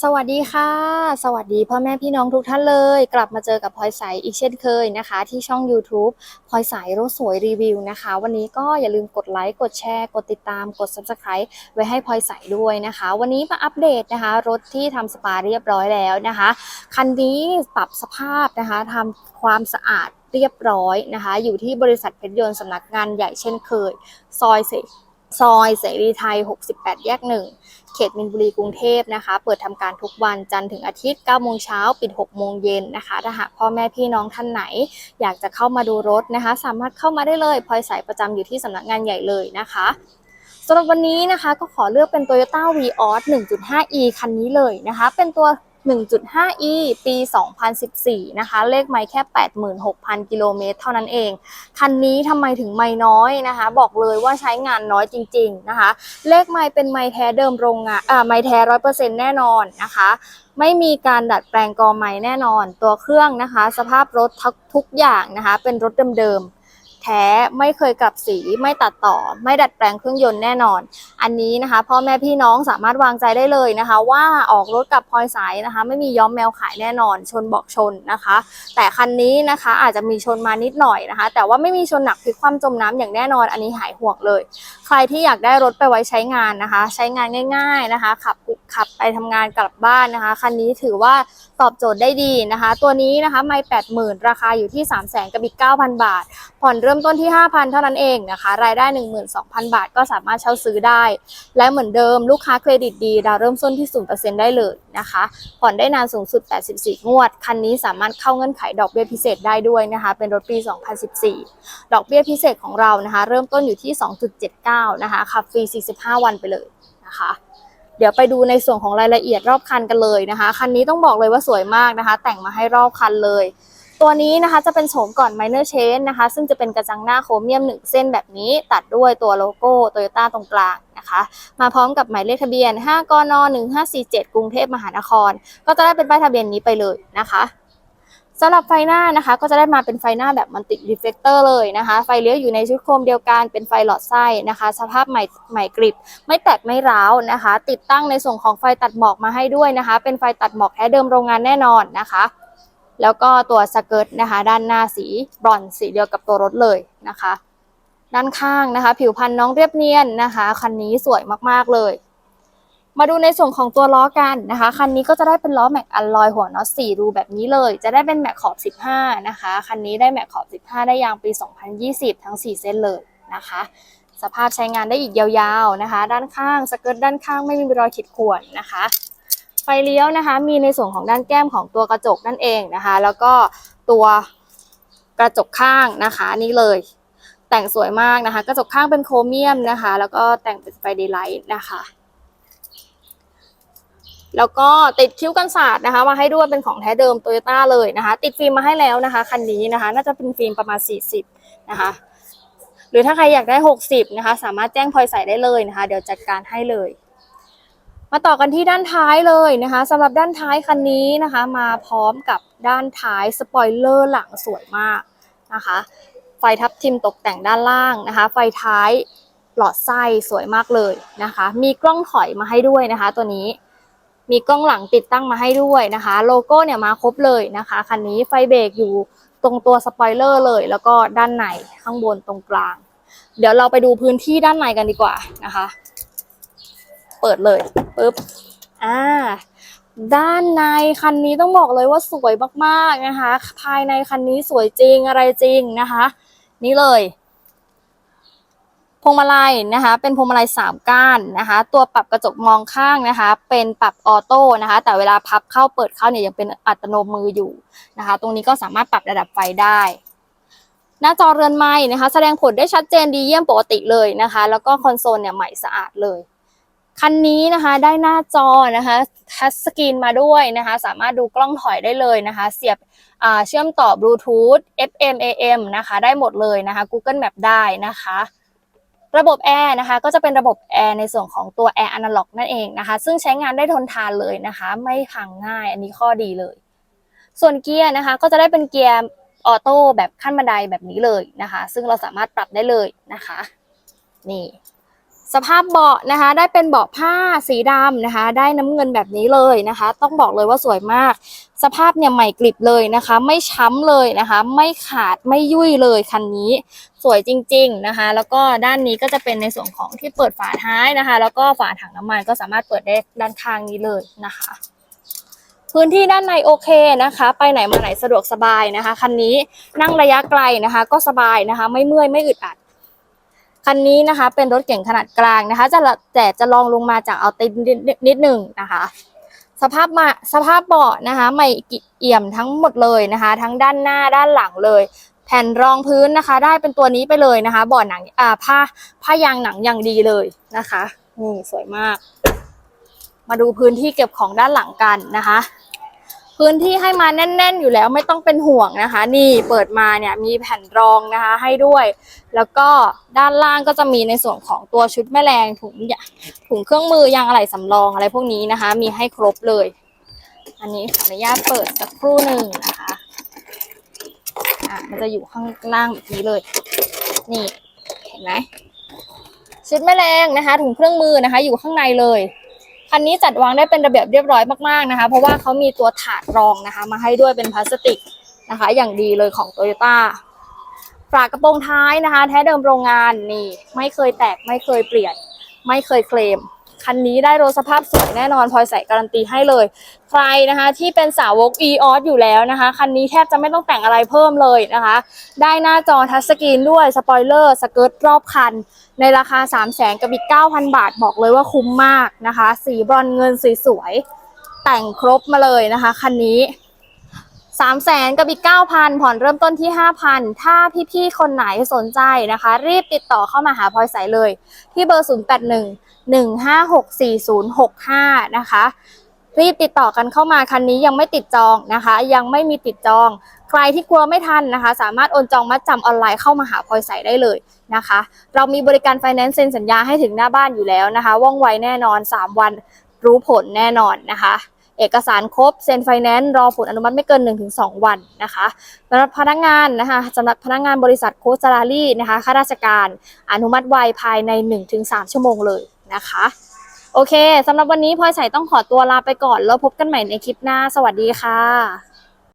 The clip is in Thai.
สวัสดีค่ะ สวัสดีพ่อแม่พี่น้องทุกท่านเลย กลับมาเจอกับพลอยใสอีกเช่นเคยนะคะ ที่ช่อง YouTube พลอยใสรถสวยรีวิวนะคะ วันนี้ก็อย่าลืมกดไลค์กดแชร์ กดติดตามกด Subscribe ไว้ให้พลอยใสด้วยนะคะ วันนี้มาอัปเดตนะคะ รถที่ทำสปาเรียบร้อยแล้วนะคะ คันนี้ปรับสภาพนะคะทำความสะอาดเรียบร้อยนะคะ อยู่ที่บริษัทเพชรยนต์สำนักงานใหญ่เช่นเคย ซอยเส ซอยเสรีไทย 68 แยกหนึ่งเขตมินบุรีกรุงเทพนะคะ เปิดทำการทุกวันจันทร์ถึงอาทิตย์ 9 โมงเช้า ปิด 6 โมงเย็นนะคะ ถ้าหากพ่อแม่พี่น้องท่านไหน อยากจะเข้ามาดูรถนะคะ สามารถเข้ามาได้เลยพลอยสายประจำอยู่ที่สำนักงานใหญ่เลยนะคะสำหรับวันนี้นะคะก็ขอเลือกเป็น Toyota Vios 1.5e คันนี้เลยนะคะ เป็นตัว 1.5e ปี 2014 นะคะ เลขไมล์แค่ 86,000 กิโลเมตรเท่านั้นเอง คันนี้ทำไมถึงไม่น้อยนะคะ บอกเลยว่าใช้งานน้อยจริง ๆ นะคะ เลขไมล์เป็นไมล์แท้เดิมโรงงานอ่าไมล์แท้ร้อยเปอร์เซ็นต์แน่นอนนะคะ ไม่มีการดัดแปลงกอไม้แน่นอน ตัวเครื่องนะคะ สภาพรถทุกทุกอย่างนะคะ เป็นรถเดิมๆ แท้ไม่เคยกลับสีไม่ตัดต่อ ไม่ดัดแปลงเครื่องยนต์แน่นอน อันนี้นะคะพ่อแม่พี่น้องสามารถวางใจได้เลยนะคะ ว่าออกรถกับพลอยสายนะคะ ไม่มีย้อมแมวขายแน่นอน ชนบอกชนนะคะ แต่คันนี้นะคะอาจจะมีชนมานิดหน่อยนะคะ แต่ว่าไม่มีชนหนักพลิกคว่ำจมน้ำอย่างแน่นอน อันนี้หายห่วงเลย ใครที่อยากได้รถไปไว้ใช้งานนะคะ ใช้งานง่าย ๆนะคะขับขับไปทำงานกลับบ้านนะคะคันนี้ถือว่า ตอบโจทย์ได้ดีนะคะ ตัวนี้นะคะไม่แปดหมื่นราคาอยู่ที่3 0 0 0 0 0กับอีก9,000 บาท ผ่อนเริ่มต้นที่ 5,000 เท่านั้นเองนะคะ รายได้ 12,000 บาท ก็สามารถเช่าซื้อได้ และเหมือนเดิมลูกค้าเครดิตดีดาวเริ่มต้นที่ 0%ได้เลยนะคะ ผ่อนได้นานสูงสุด 84 งวด คันนี้สามารถเข้าเงื่อนไขดอกเบี้ยพิเศษได้ด้วยนะคะ เป็นรถปี 2014 ดอกเบี้ยพิเศษของเรานะคะ เริ่มต้นอยู่ที่ 2.79 นะคะขับฟรี 45 วันไปเลยนะคะ เดี๋ยวไปดูในส่วนของรายละเอียดรอบคันกันเลยนะคะ คันนี้ต้องบอกเลยว่าสวยมากนะคะ แต่งมาให้รอบคันเลย ตัวนี้นะคะจะเป็นโฉมก่อน minor change นะคะ ซึ่งจะเป็นกระจังหน้าโครเมียม 1 เส้นแบบนี้ ตัดด้วยตัวโลโก้โตโยต้าตรงกลางนะคะ มาพร้อมกับหมายเลขทะเบียน 5กน1547 กรุงเทพมหานคร ก็จะได้เป็นป้ายทะเบียนนี้ไปเลยนะคะ สำหรับไฟหน้านะคะ ก็จะได้มาเป็นไฟหน้าแบบมันติรีเฟลคเตอร์เลยนะคะ ไฟเลี้ยวอยู่ในชุดโครมเดียวกันเป็นไฟหลอดไส้นะคะ สภาพใหม่ใหม่กริบ ไม่แตกไม่ร้าวนะคะ ติดตั้งในส่วนของไฟตัดหมอกมาให้ด้วยนะคะ เป็นไฟตัดหมอกแท้เดิมโรงงานแน่นอนนะคะ แล้วก็ตัวสเกิร์ตนะคะ ด้านหน้าสีบรอนซ์สีเดียวกับตัวรถเลยนะคะ ด้านข้างนะคะ ผิวพันน้องเรียบเนียนนะคะคันนี้สวยมากๆเลย มาดูในส่วนของตัวล้อกันนะคะ คันนี้ก็จะได้เป็นล้อแม็กอัลลอยหัวน็อต4รูแบบนี้เลย จะได้เป็นแม็กขอบ 15 นะคะ คันนี้ได้แม็กขอบ 15 ได้ยางปี 2020 ทั้ง 4 เส้นเลยนะคะ สภาพใช้งานได้อีกยาวๆนะคะ ด้านข้างสเกิร์ตด้านข้างไม่มีรอยขีดข่วนนะคะ ไฟเลี้ยวนะคะ มีในส่วนของด้านแก้มของตัวกระจกนั่นเองนะคะ แล้วก็ตัวกระจกข้างนะคะนี่เลย แต่งสวยมากนะคะ กระจกข้างเป็นโครเมียมนะคะ แล้วก็แต่งเป็นไฟเดย์ไลท์นะคะ แล้วก็ติดคิ้วกันศาสตร์นะคะ มาให้ด้วยเป็นของแท้เดิมโตโยต้าเลยนะคะ ติดฟิล์มมาให้แล้วนะคะ คันนี้นะคะ น่าจะเป็นฟิล์มประมาณ 40 นะคะ หรือถ้าใครอยากได้ 60 นะคะ สามารถแจ้งพลอยใส่ได้เลยนะคะ เดี๋ยวจัดการให้เลย มาต่อกันที่ด้านท้ายเลยนะคะสำหรับด้านท้ายคันนี้นะคะ มาพร้อมกับด้านท้ายสปอยเลอร์หลังสวยมากนะคะ ไฟทับทิมตกแต่งด้านล่างนะคะ ไฟท้ายหลอดไส้สวยมากเลยนะคะ มีกล้องถอยมาให้ด้วยนะคะ ตัวนี้ มีกล้องหลังติดตั้งมาให้ด้วยนะคะ โลโก้เนี่ยมาครบเลยนะคะคันนี้ไฟเบรกอยู่ตรงตัวสปอยเลอร์เลย แล้วก็ด้านในข้างบนตรงกลาง เดี๋ยวเราไปดูพื้นที่ด้านในกันดีกว่านะคะ เปิดเลยปึ๊บอ่าด้านในคันนี้ต้องบอกเลยว่าสวยมากๆนะคะ ภายในคันนี้สวยจริงอะไรจริงนะคะ นี่เลย พวงมาลัยนะคะ เป็นพวงมาลัยสามก้านนะคะ ตัวปรับกระจกมองข้างนะคะ เป็นปรับออโต้นะคะ แต่เวลาพับเข้าเปิดเข้าเนี่ยยังเป็นอัตโนมืออยู่นะคะ ตรงนี้ก็สามารถปรับระดับไฟได้ หน้าจอเรือนไม้นะคะ แสดงผลได้ชัดเจนดีเยี่ยมปกติเลยนะคะ แล้วก็คอนโซลเนี่ยใหม่สะอาดเลยคันนี้นะคะได้หน้าจอนะคะทัชสกรีนมาด้วยนะคะ สามารถดูกล้องถอยได้เลยนะคะ เสียบเชื่อมต่อบลูทูธ FM AM นะคะ ได้หมดเลยนะคะ Google Map ได้นะคะ ระบบแอร์นะคะก็จะเป็นระบบแอร์ในส่วนของตัวแอร์อนาล็อกนั่นเองนะคะ ซึ่งใช้งานได้ทนทานเลยนะคะ ไม่พังง่ายอันนี้ข้อดีเลย ส่วนเกียร์นะคะก็จะได้เป็นเกียร์ออโต้แบบขั้นบันไดแบบนี้เลยนะคะ ซึ่งเราสามารถปรับได้เลยนะคะ นี่ สภาพเบาะนะคะ ได้เป็นเบาะผ้าสีดำนะคะ ได้น้ำเงินแบบนี้เลยนะคะ ต้องบอกเลยว่าสวยมาก สภาพเนี่ยใหม่กริบเลยนะคะ ไม่ช้ำเลยนะคะ ไม่ขาดไม่ยุ่ยเลยคันนี้ สวยจริง ๆนะคะ แล้วก็ด้านนี้ก็จะเป็นในส่วนของที่เปิดฝาท้ายนะคะ แล้วก็ฝาถังน้ำมันก็สามารถเปิดได้ด้านข้างนี้เลยนะคะพื้นที่ด้านในโอเคนะคะ ไปไหนมาไหนสะดวกสบายนะคะ คันนี้นั่งระยะไกลนะคะ ก็สบายนะคะ ไม่เมื่อยไม่อึดอัด คันนี้นะคะเป็นรถเก่งขนาดกลางนะคะ จะแต่จะลองลงมาจากเอาตินนิดนิดหนึ่งนะคะ สภาพมาสภาพเบาะนะคะไม่เอี่ยมทั้งหมดเลยนะคะ ทั้งด้านหน้าด้านหลังเลย แผ่นรองพื้นนะคะ ได้เป็นตัวนี้ไปเลยนะคะเบาะหนังอ่าผ้าผ้ายางหนังอย่างดีเลยนะคะนี่สวยมาก มาดูพื้นที่เก็บของด้านหลังกันนะคะ พื้นที่ให้มาแน่น ๆ อยู่แล้วไม่ต้องเป็นห่วงนะคะ นี่เปิดมาเนี่ยมีแผ่นรองนะคะให้ด้วย แล้วก็ด้านล่างก็จะมีในส่วนของตัวชุดแม่แรงถุงยถุงเครื่องมือยางอะไหล่สำรองอะไรพวกนี้นะคะ มีให้ครบเลย อันนี้ขออนุญาตเปิดสักครู่หนึ่งนะคะอะมันจะอยู่ข้างล่างแบบนี้เลย นี่เห็นไหมชุดแม่แรงนะคะถุงเครื่องมือนะคะ อยู่ข้างในเลย คันนี้จัดวางได้เป็นระเบียบเรียบร้อยมากๆนะคะ เพราะว่าเขามีตัวถาดรองนะคะ มาให้ด้วยเป็นพลาสติกนะคะ อย่างดีเลยของโตโยต้าฝากระโปรงท้ายนะคะ แท้เดิมโรงงานนี่ ไม่เคยแตกไม่เคยเปลี่ยน ไม่เคยเคลม คันนี้ได้รถสภาพสวยแน่นอนพลอยใส่การันตีให้เลย ใครนะคะที่เป็นสาวก e o s อยู่แล้วนะคะ คันนี้แทบจะไม่ต้องแต่งอะไรเพิ่มเลยนะคะ ได้หน้าจอทัชสกรีนด้วยสปอยเลอร์สเกิร์ตรอบคัน ในราคา 3 0 0แสนกับอีก 9,000 บาทบอกเลยว่าคุ้มมากนะคะ สีบรอนเงินสวยๆแต่งครบมาเลยนะคะคันนี้ 3 0 0แสนกับอีก9,000ผ่อนเริ่มต้นที่5,000ถ้าพี่ๆคนไหนสนใจนะคะ รีบติดต่อเข้ามาหาพลอยใสเลย ที่เบอร์081 1564065นะคะรีบติดต่อกันเข้ามาคันนี้ยังไม่ติดจองนะคะ ยังไม่มีติดจอง ใครที่กลัวไม่ทันนะคะ สามารถโอนจองมัดจำออนไลน์เข้ามาหาพลอยใสได้เลยนะคะ เรามีบริการไฟแนนซ์เซ็นสัญญาให้ถึงหน้าบ้านอยู่แล้วนะคะ ว่องไวแน่นอน 3 วันรู้ผลแน่นอนนะคะ เอกสารครบเซ็นไฟแนนซ์รอผลอนุมัติไม่เกิน 1-2 วันนะคะสำหรับพนักงานนะคะสำหรับพนักงานบริษัทโคสลารี่นะคะข้าราชการอนุมัติไวภายใน 1-3 ชั่วโมงเลยนะคะโอเคสำหรับวันนี้พลอยใสต้องขอตัวลาไปก่อน แล้วพบกันใหม่ในคลิปหน้า สวัสดีค่ะ